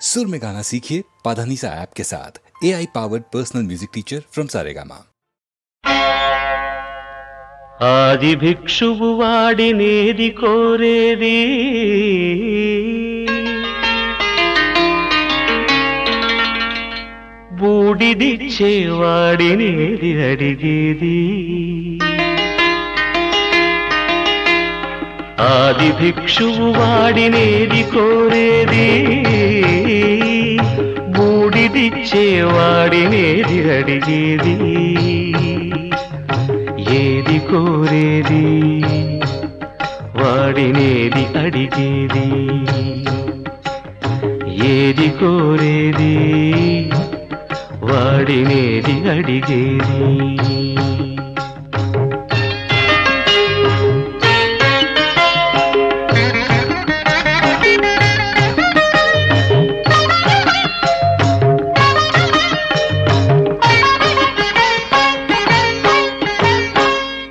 सुर में गाना सीखिए पाधानीसा ऐप के साथ A I powered personal music teacher from Saregama ఆది భిక్షువు వాడినేది కోరేది బూడిదిచ్చేవాడినేది అడిగేది ఆది భిక్షువు వాడినేది కోరేది. బూడిదిచ్చేవాడినేది అడిగేది. ఏది కోరేది? వాడినేది అడిగేది. ఏది కోరేది? వాడినేది అడిగేది.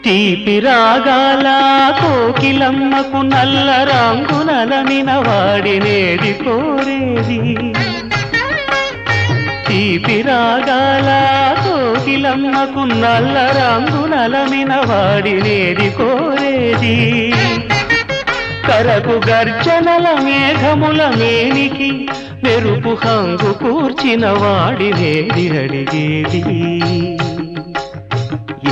తీపి రాగాల కోకిలమ్మకు నల్ల రంగునలమిన వాడినేది కోరేది. తీపి రాగాల కోకిలమ్మకు నల్ల రంగునలమిన వాడినేది కోరేది. కరకు గర్జనల మేఘముల మేనికి మెరుపు హంగు కూర్చిన వాడినేది అడిగేది.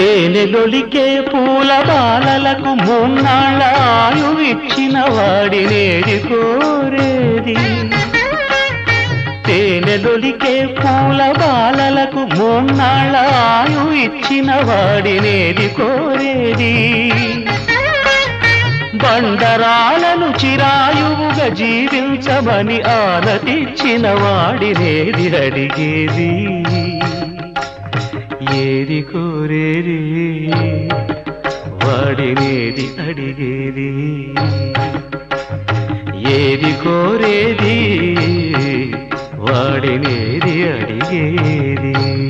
తేనెలొలికే పూల బాలలకు మూన్నాళ్ళ ఆయువిచ్చిన వాడినేది కోరేది. తేనెలొలికే పూల బాలలకు మూన్నాళ్ళ ఆయు ఇచ్చిన వాడినేది కోరేది. బండరాలను చిరాయువుగా జీవించమని ఆనతిచ్చిన వాడినేది అడిగేది. ఏది కోరేది వాడినేది అడిగేది. ఏది కోరేది వాడినేది అడిగేది.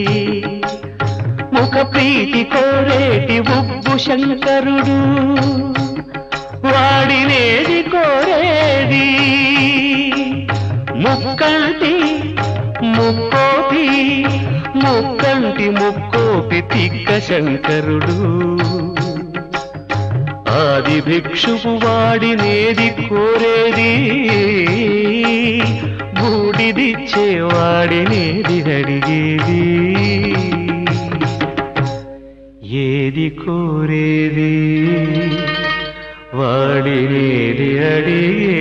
ప్రీతి కోరేటి ఉబ్బు శంకరుడు. వాడినేది కోరేది. ముక్కంటి ముక్కోటి ముక్కంటి ముక్కోటి తిక్క శంకరుడు. ఆది భిక్షువు వాడినేది కోరేది. బూడిదిచ్చేవాడినేది అడిగేది. ఏది కోరేది వాడినేది అడిగే